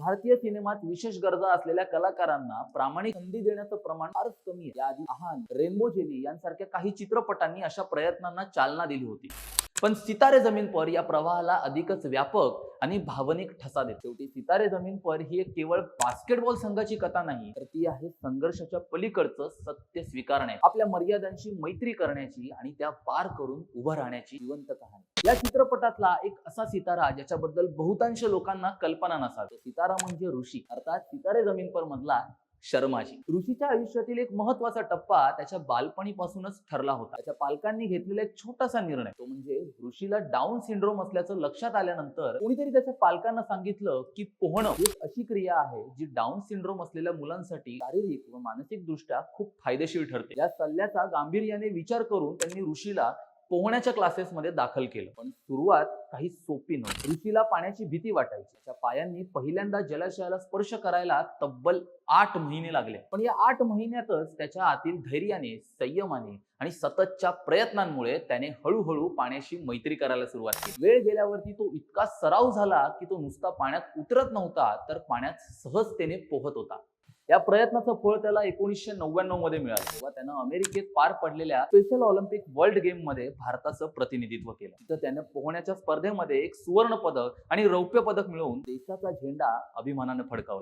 भारतीय सिनेमात विशेष गरजा असलेल्या कलाकारांना प्रामाणिक संधी देण्याचं प्रमाण फारच कमी आहे. याआधी आहान रेनबो जेली यांसारख्या काही चित्रपटांनी अशा प्रयत्नांना चालना दिली होती. पण सितारे जमीन पर या प्रवाहाला अधिकच व्यापक आणि भावनिक ठसा देते. शेवटी सितारे जमीन पर ही एक केवळ बास्केटबॉल संघाची कथा नाही तर ती आहे संघर्षाच्या पलीकडचं सत्य स्वीकारणे. आपल्या मर्यादांशी मैत्री करण्याची आणि त्या पार करून उभं राहण्याची जिवंत कहाणी. या चित्रपटातला एक असा सितारा ज्याच्याबद्दल बहुतांश लोकांना कल्पना नसावी. सितारा म्हणजे ऋषी. अर्थात सितारे जमीन पर मधला शर्माजी. ऋषीच्या आयुष्यातील एक महत्त्वाचा टप्पा त्याच्या बालपणीपासूनच ठरला होता. त्याच्या पालकांनी घेतलेला एक छोटासा निर्णय. तो म्हणजे ऋषीला डाऊन सिंड्रोम असल्याचं लक्षात आल्यानंतर कोणीतरी त्याच्या पालकांना सांगितलं की पोहणं ही एक अशी क्रिया आहे जी डाऊन सिंड्रोम असलेल्या मुलांसाठी शारीरिक व मानसिक दृष्ट्या खूप फायदेशीर ठरते. या सल्ल्याचा गांभीर्याने विचार करून त्यांनी ऋषीला पोहण्याच्या क्लासेसमध्ये दाखल केलं. पण सुरुवात काही सोपी नव्हती. ऋषीला पाण्याची भीती वाटायची. त्या पायांनी पहिल्यांदा जलाशयाला स्पर्श करायला तब्बल आठ महिने लागले. पण या आठ महिन्यातच त्याच्या आतील धैर्याने संयमाने आणि सततच्या प्रयत्नांमुळे त्याने हळूहळू पाण्याशी मैत्री करायला सुरुवात केली. वेळ गेल्यावरती तो इतका सराव झाला की तो नुसता पाण्यात उतरत नव्हता तर पाण्यात सहजतेने पोहत होता. या प्रयत्नाचं फळ त्याला एकोणीसशे नव्याण्णवमध्ये मिळालं. तेव्हा त्यानं अमेरिकेत पार पडलेल्या स्पेशल ऑलिम्पिक वर्ल्ड गेममध्ये भारताचं प्रतिनिधित्व केलं. तर त्यानं पोहण्याच्या स्पर्धेमध्ये एक सुवर्ण पदक आणि रौप्य पदक मिळवून देशाचा झेंडा अभिमानानं फडकावला.